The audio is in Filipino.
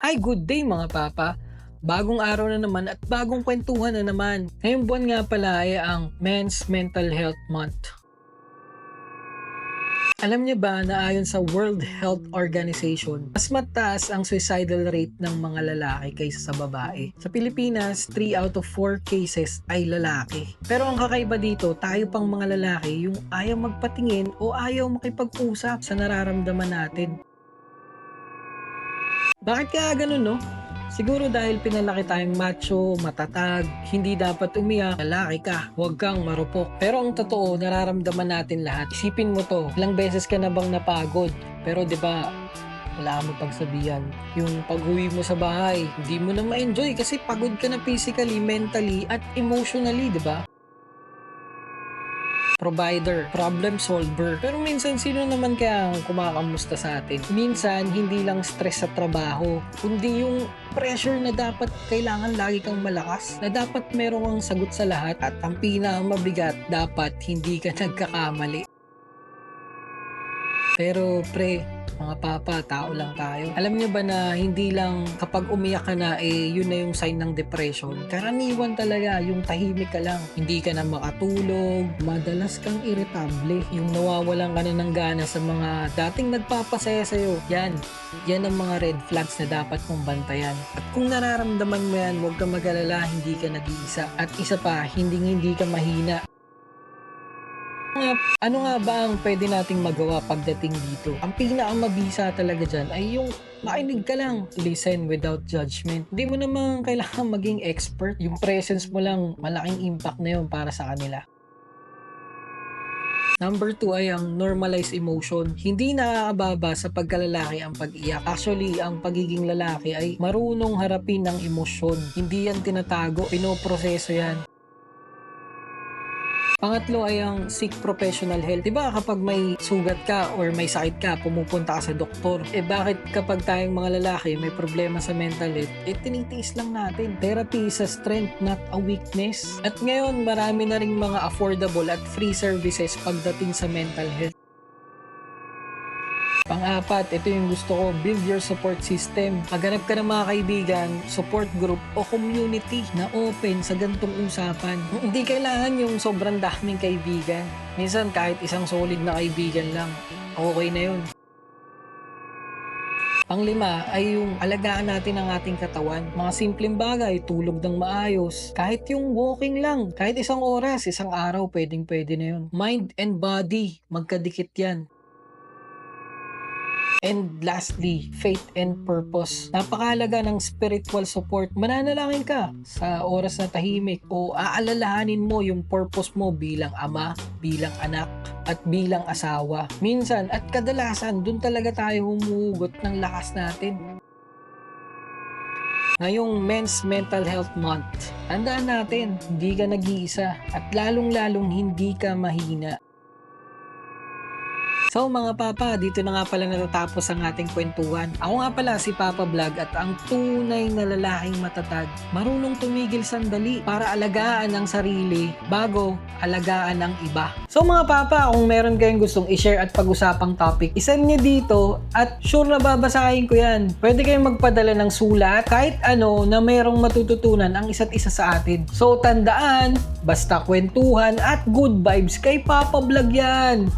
Ay, good day mga papa! Bagong araw na naman at bagong kwentuhan na naman. Ngayong buwan nga pala ay ang Men's Mental Health Month. Alam niyo ba na ayon sa World Health Organization, mas mataas ang suicidal rate ng mga lalaki kaysa sa babae. Sa Pilipinas, 3 out of 4 cases ay lalaki. Pero ang kakaiba dito, tayo pang mga lalaki yung ayaw magpatingin o ayaw makipag-usap sa nararamdaman natin. Bakit kaya ganun, no? Siguro dahil pinalaki tayong macho, matatag, hindi dapat umiyak, lalaki ka, huwag kang marupok. Pero ang totoo, nararamdaman natin lahat. Isipin mo to, ilang beses ka na bang napagod? Pero 'di ba, wala mo pagsabihan. Yung pag-uwi mo sa bahay, hindi mo na ma-enjoy kasi pagod ka na physically, mentally, at emotionally, 'di ba? Provider, problem solver. Pero minsan, sino naman kaya ang kumakamusta sa atin? Minsan, hindi lang stress sa trabaho, kundi yung pressure na dapat kailangan lagi kang malakas, na dapat meron kang sagot sa lahat, at ang pinakamabigat, dapat hindi ka nagkakamali. Pero pre, mga papa, tao lang tayo. Alam niyo ba na hindi lang kapag umiyak ka na, eh, yun na yung sign ng depression. Karaniwan talaga, yung tahimik ka lang. Hindi ka na makatulog, madalas kang irritable. Yung nawawalan ka na ng gana sa mga dating nagpapasaya sa'yo. Yan, yan ang mga red flags na dapat mong bantayan. At kung nararamdaman mo yan, huwag kang mag-alala, hindi ka nag-iisa. At isa pa, hindi hindi ka mahina ano nga ba ang pwede nating magawa pagdating dito? Ang pinakamabisa talaga dyan ay yung makinig ka lang. Listen without judgment. Hindi mo naman kailangan maging expert. Yung presence mo lang, malaking impact na yun para sa kanila. Number two ay ang normalized emotion. Hindi nakakababa sa pagkalalaki ang pag-iyak. Actually, ang pagiging lalaki ay marunong harapin ang emosyon. Hindi yan tinatago, pinoproseso yan. Pangatlo ay ang seek professional help. Diba kapag may sugat ka or may sakit ka, pumupunta ka sa doktor. Eh bakit kapag tayong mga lalaki may problema sa mental health, eh tinitiis lang natin. Therapy is a strength, not a weakness. At ngayon, marami na ring mga affordable at free services pagdating sa mental health. Pang-apat, ito yung gusto ko, build your support system. Maghanap ka ng mga kaibigan, support group o community na open sa gantong usapan. Hindi kailangan yung sobrang daming kaibigan. Minsan kahit isang solid na kaibigan lang, okay na yun. Panglima ay yung alagaan natin ang ating katawan. Mga simpleng bagay, tulog ng maayos. Kahit yung walking lang, kahit isang oras, isang araw, pwedeng pwede na yun. Mind and body, magkadikit yan. And lastly, faith and purpose. Napakalaga ng spiritual support. Mananalangin ka sa oras na tahimik o aalalahanin mo yung purpose mo bilang ama, bilang anak, at bilang asawa. Minsan at kadalasan, dun talaga tayo humuhugot ng lakas natin. Ngayong Men's Mental Health Month, tandaan natin, hindi ka nag-iisa at lalong-lalong hindi ka mahina. So mga papa, dito na nga pala natatapos ang ating kwentuhan. Ako nga pala si Papa Vlog at ang tunay na lalaking matatag. Marunong tumigil sandali para alagaan ang sarili bago alagaan ang iba. So mga papa, kung meron kayong gustong i-share at pag-usapang topic, isend nyo dito at sure na babasahin ko yan. Pwede kayong magpadala ng sulat kahit ano na mayroong matututunan ang isa't isa sa atin. So tandaan, basta kwentuhan at good vibes kay Papa Vlog yan.